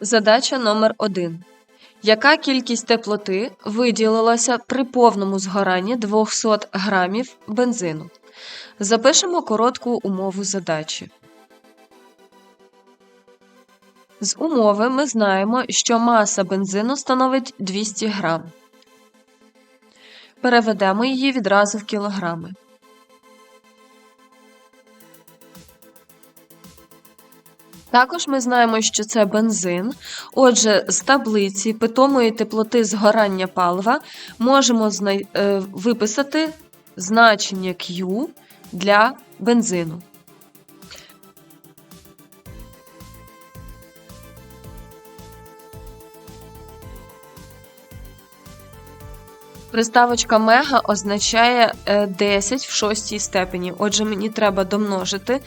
Задача номер 1. Яка кількість теплоти виділилася при повному згоранні 200 грамів бензину? Запишемо коротку умову задачі. З умови ми знаємо, що маса бензину становить 200 грам. Переведемо її відразу в кілограми. Також ми знаємо, що це бензин. Отже, з таблиці питомої теплоти згорання палива можемо е, виписати значення Q для бензину. Приставочка мега означає е, 10 в шостій степені. Отже, мені треба домножити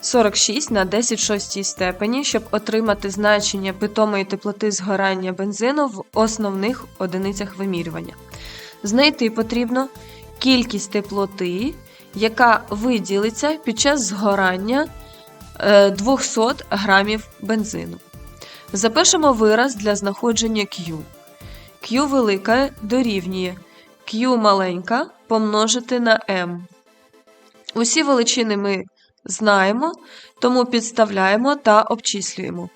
46 на 10 в шостій степені, щоб отримати значення питомої теплоти згорання бензину в основних одиницях вимірювання. Знайти потрібно кількість теплоти, яка виділиться під час згорання е, 200 грамів бензину. Запишемо вираз для знаходження Q. Q велика дорівнює Q маленька помножити на m. Усі величини ми знаємо, тому підставляємо та обчислюємо.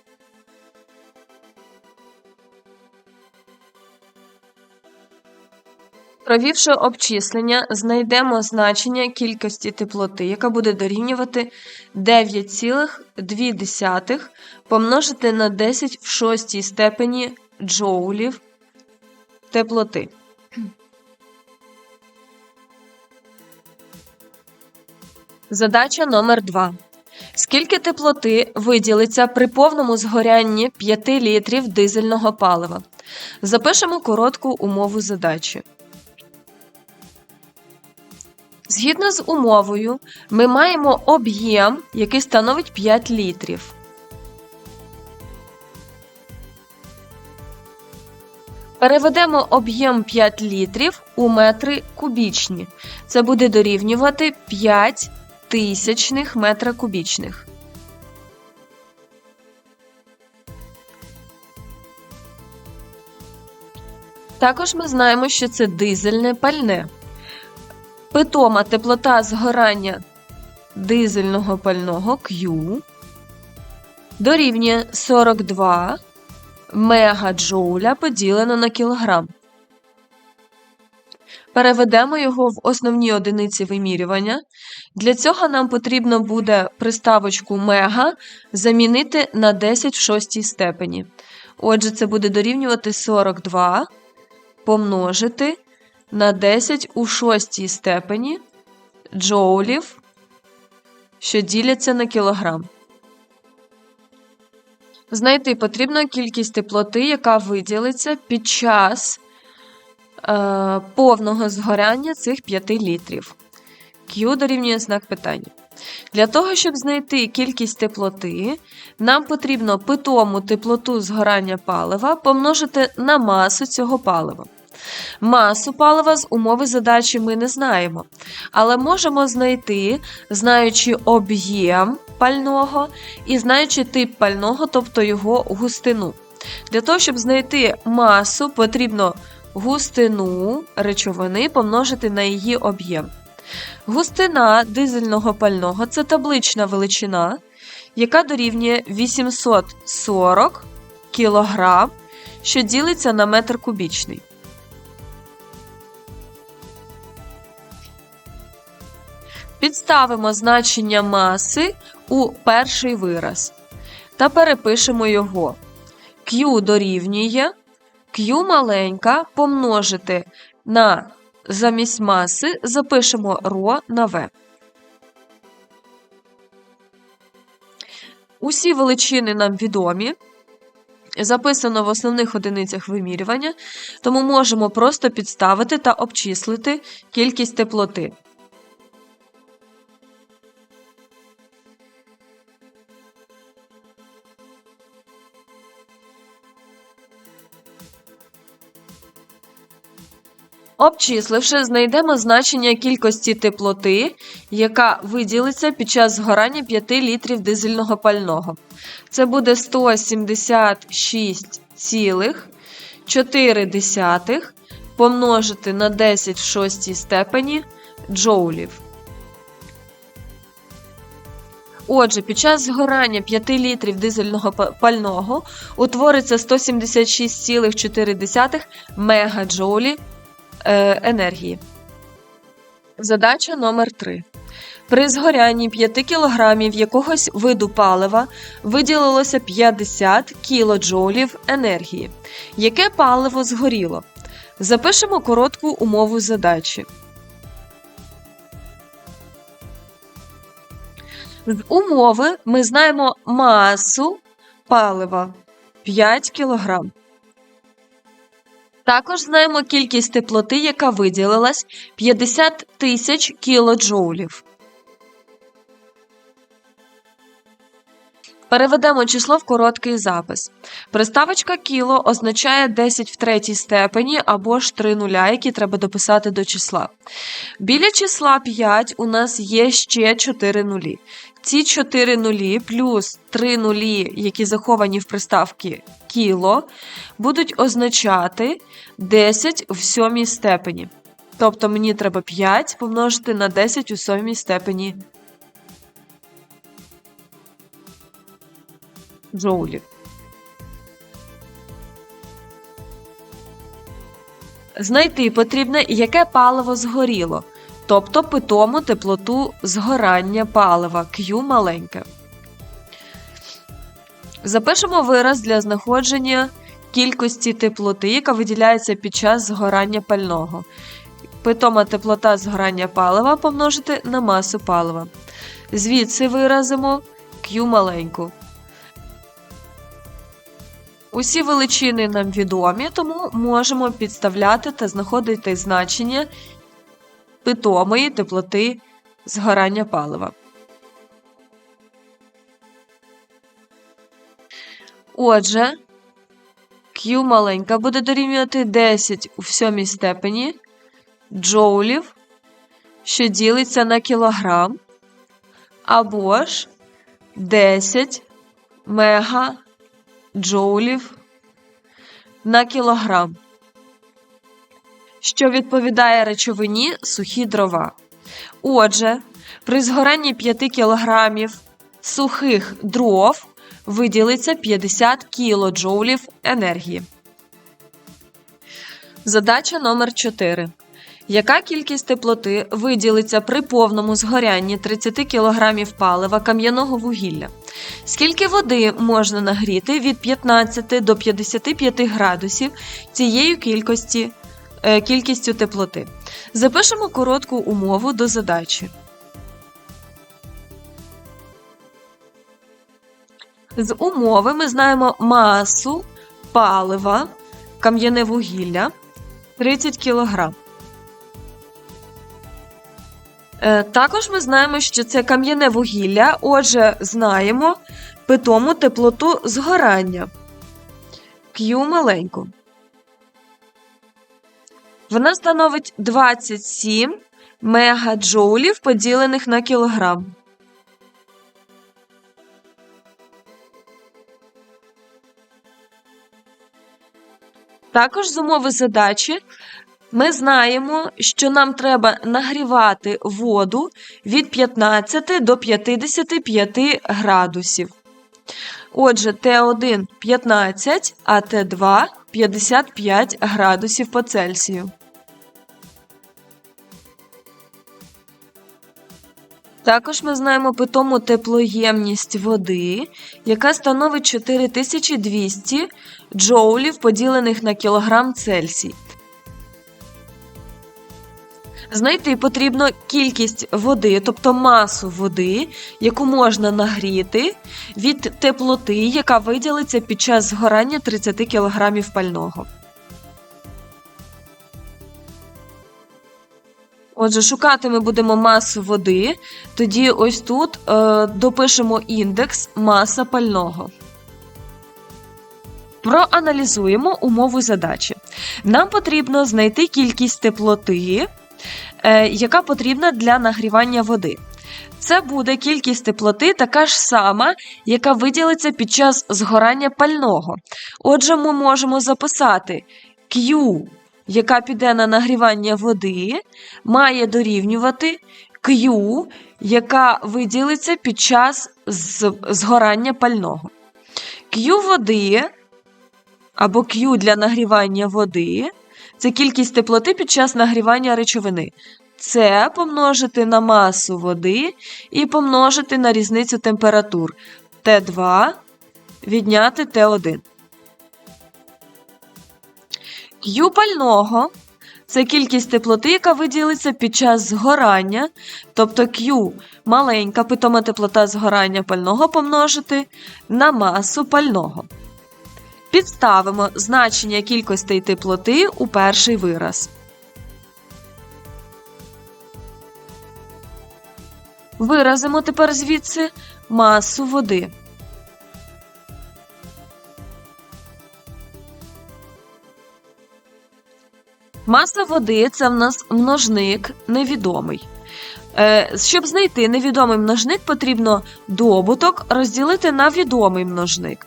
Провівши обчислення, знайдемо значення кількості теплоти, яка буде дорівнювати 9,2 помножити на 10 в шостій степені джоулів теплоти. Задача номер 2. Скільки теплоти виділиться при повному згорянні 5 літрів дизельного палива? Запишемо коротку умову задачі. Згідно з умовою, ми маємо об'єм, який становить 5 літрів. Переведемо об'єм 5 літрів у метри кубічні. Це буде дорівнювати 5 тисячних метра кубічних. Також ми знаємо, що це дизельне пальне. Питома теплота згорання дизельного пального Q дорівнює 42 мегаджоуля поділено на кілограм. Переведемо його в основні одиниці вимірювання. Для цього нам потрібно буде приставочку мега замінити на 10 в шостій степені. Отже, це буде дорівнювати 42 помножити на 10 у шостій степені джоулів, що діляться на кілограм. Знайти потрібно кількість теплоти, яка виділиться під час повного згоряння цих 5 літрів. Q дорівнює знак питання. Для того, щоб знайти кількість теплоти, нам потрібно питому теплоту згорання палива помножити на масу цього палива. Масу палива з умови задачі ми не знаємо, але можемо знайти, знаючи об'єм пального і знаючи тип пального, тобто його густину. Для того, щоб знайти масу, потрібно густину речовини помножити на її об'єм. Густина дизельного пального це таблична величина, яка дорівнює 840 кг, що ділиться на метр кубічний. Підставимо значення маси у перший вираз та перепишемо його. Q дорівнює Q маленька помножити на замість маси запишемо ρ на В. Усі величини нам відомі. Записано в основних одиницях вимірювання, тому можемо просто підставити та обчислити кількість теплоти. Обчисливши, знайдемо значення кількості теплоти, яка виділиться під час згорання 5 літрів дизельного пального. Це буде 176,4 помножити на 10 в шостій степені джоулів. Отже, під час згорання 5 літрів дизельного пального утвориться 176,4 мегаджоулі енергії. Задача номер 3. При згорянні 5 кг якогось виду палива виділилося 50 кілоджоулів енергії. Яке паливо згоріло? Запишемо коротку умову задачі. З умови ми знаємо масу палива 5 кг. Також знаємо кількість теплоти, яка виділилась 50 тисяч кілоджоулів. Переведемо число в короткий запис. Приставочка кіло означає 10 в третій степені або ж 3 нуля, які треба дописати до числа. Біля числа 5 у нас є ще 4 нулі. Ці 4 нулі плюс 3 нулі, які заховані в приставці кіло, будуть означати 10 в сьомій степені. Тобто мені треба 5 помножити на 10 у сьомій степені джоулів. Знайти потрібно, яке паливо згоріло, тобто питому теплоту згорання палива Q маленьке. Запишемо вираз для знаходження кількості теплоти, яка виділяється під час згорання пального. Питома теплота згорання палива помножити на масу палива. Звідси виразимо Q маленьку. Усі величини нам відомі, тому можемо підставляти та знаходити значення питомої теплоти згорання палива. Отже, Q маленька буде дорівнювати 10 у сьомій степені джоулів, що ділиться на кілограм, або ж 10 мега джоулів на кілограм, що відповідає речовині сухі дрова. Отже, при згоранні 5 кілограмів сухих дров виділиться 50 кілоджоулів енергії. Задача номер 4. Яка кількість теплоти виділиться при повному згорянні 30 кг палива кам'яного вугілля? Скільки води можна нагріти від 15 до 55 градусів цією кількості, кількістю теплоти? Запишемо коротку умову до задачі. З умови ми знаємо масу палива, кам'яне вугілля 30 кг. Е, Також ми знаємо, що це кам'яне вугілля, отже, знаємо питому теплоту згорання Q маленьку. Вона становить 27 мегаджоулів поділених на кілограм. Також з умови задачі ми знаємо, що нам треба нагрівати воду від 15 до 55 градусів. Отже, Т1 15, а Т2 55 градусів по Цельсію. Також ми знаємо питому теплоємність води, яка становить 4200 джоулів поділених на кілограм Цельсій. Знайти потрібно кількість води, тобто масу води, яку можна нагріти від теплоти, яка виділиться під час згорання 30 кг пального. Отже, шукати ми будемо масу води, тоді ось тут е, допишемо індекс маса пального. Проаналізуємо умову задачі. Нам потрібно знайти кількість теплоти, яка потрібна для нагрівання води. це буде кількість теплоти така ж сама, яка виділиться під час згорання пального. Отже, ми можемо записати Q, яка піде на нагрівання води, має дорівнювати Q, яка виділиться під час згорання пального. Q води або Q для нагрівання води це кількість теплоти під час нагрівання речовини. Це помножити на масу води і помножити на різницю температур Т2 відняти Т1. Q пального це кількість теплоти, яка виділиться під час згорання, тобто Q маленька питома теплота згорання пального помножити на масу пального. Підставимо значення кількостей теплоти у перший вираз. Виразимо тепер звідси масу води. Маса води це в нас множник невідомий. Е, щоб знайти невідомий множник, потрібно добуток розділити на відомий множник.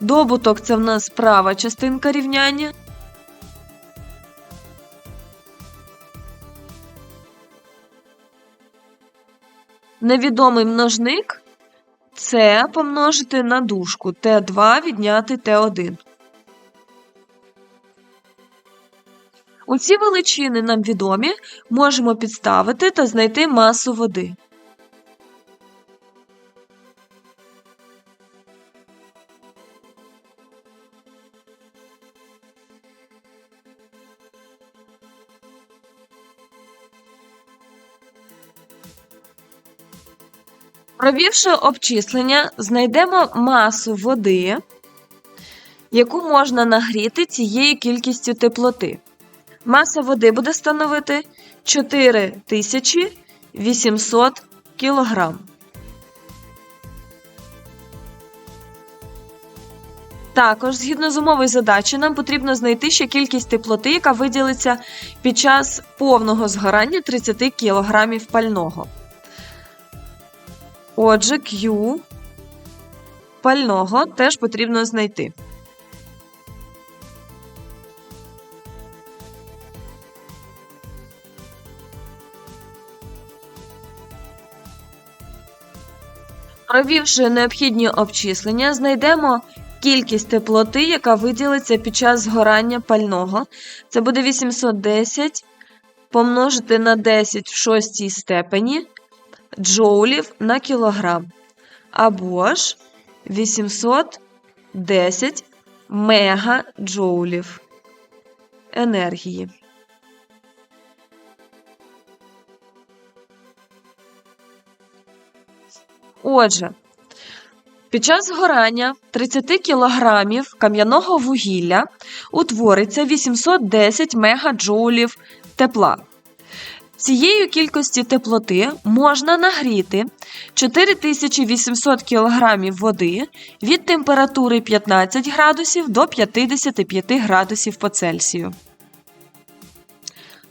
Добуток це в нас права частинка рівняння. Невідомий множник це помножити на дужку Т2 відняти Т1. Оці величини нам відомі, можемо підставити та знайти масу води. Провівши обчислення, знайдемо масу води, яку можна нагріти цією кількістю теплоти. Маса води буде становити 4800 кг. Також, згідно з умовою задачі, нам потрібно знайти ще кількість теплоти, яка виділиться під час повного згорання 30 кг пального. Отже, Q пального теж потрібно знайти. Провівши необхідні обчислення, знайдемо кількість теплоти, яка виділиться під час згорання пального. Це буде 810 помножити на 10 в шостій степені джоулів на кілограм. Або ж 810 мегаджоулів енергії. Отже, під час згорання 30 кг кам'яного вугілля утвориться 810 мегаджоулів тепла. Цією кількості теплоти можна нагріти 4800 кг води від температури 15 градусів до 55 градусів по Цельсію.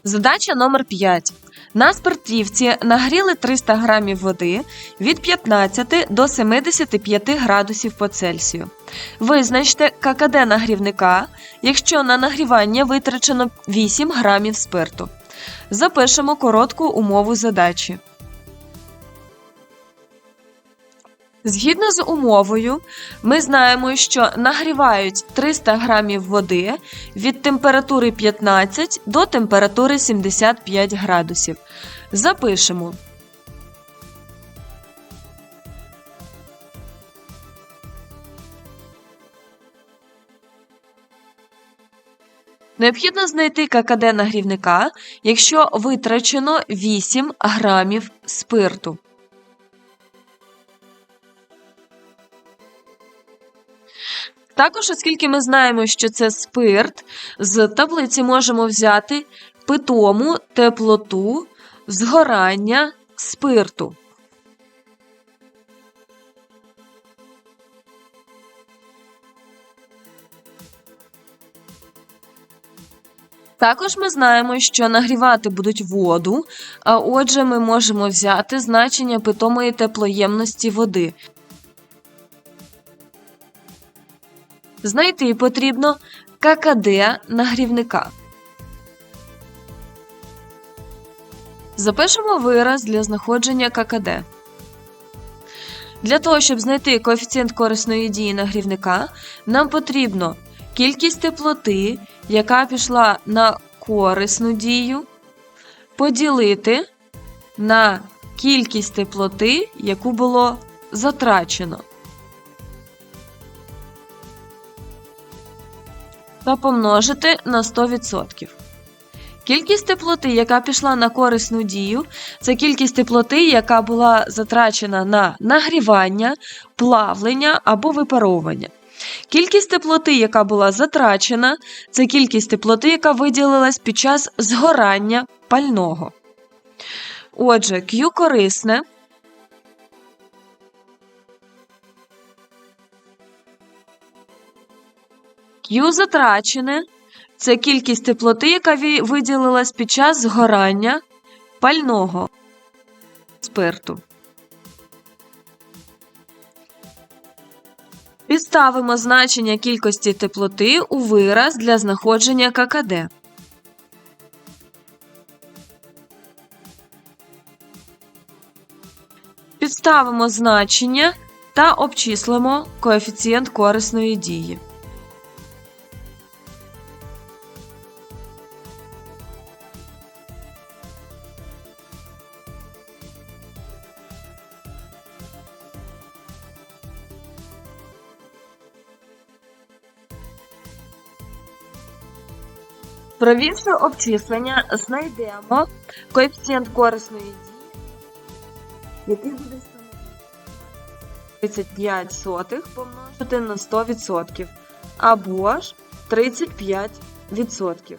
Задача номер 5. На спиртівці нагріли 300 г води від 15 до 75 градусів по Цельсію. Визначте ККД нагрівника, якщо на нагрівання витрачено 8 грамів спирту. Запишемо коротку умову задачі. Згідно з умовою, ми знаємо, що нагрівають 300 грамів води від температури 15 до температури 75 градусів. Запишемо. Необхідно знайти ККД нагрівника, якщо витрачено 8 грамів спирту. Також, оскільки ми знаємо, що це спирт, з таблиці можемо взяти питому теплоту згорання спирту. Також ми знаємо, що нагрівати будуть воду, а отже, ми можемо взяти значення питомої теплоємності води. Знайти потрібно ККД нагрівника. Запишемо вираз для знаходження ККД. Для того, щоб знайти коефіцієнт корисної дії нагрівника, нам потрібно кількість теплоти, яка пішла на корисну дію, поділити на кількість теплоти, яку було затрачено. Та помножити на 100%. Кількість теплоти, яка пішла на корисну дію, це кількість теплоти, яка була затрачена на нагрівання, плавлення або випаровування. Кількість теплоти, яка була затрачена, це кількість теплоти, яка виділилась під час згорання пального. Отже, Q корисне. Q затрачене це кількість теплоти, яка виділилась під час згорання пального спирту. Підставимо значення кількості теплоти у вираз для знаходження ККД. Підставимо значення та обчислимо коефіцієнт корисної дії. Провівши обчислення, знайдемо коефіцієнт корисної дії, який буде становити 35 сотих помножити на 100% або ж 35%.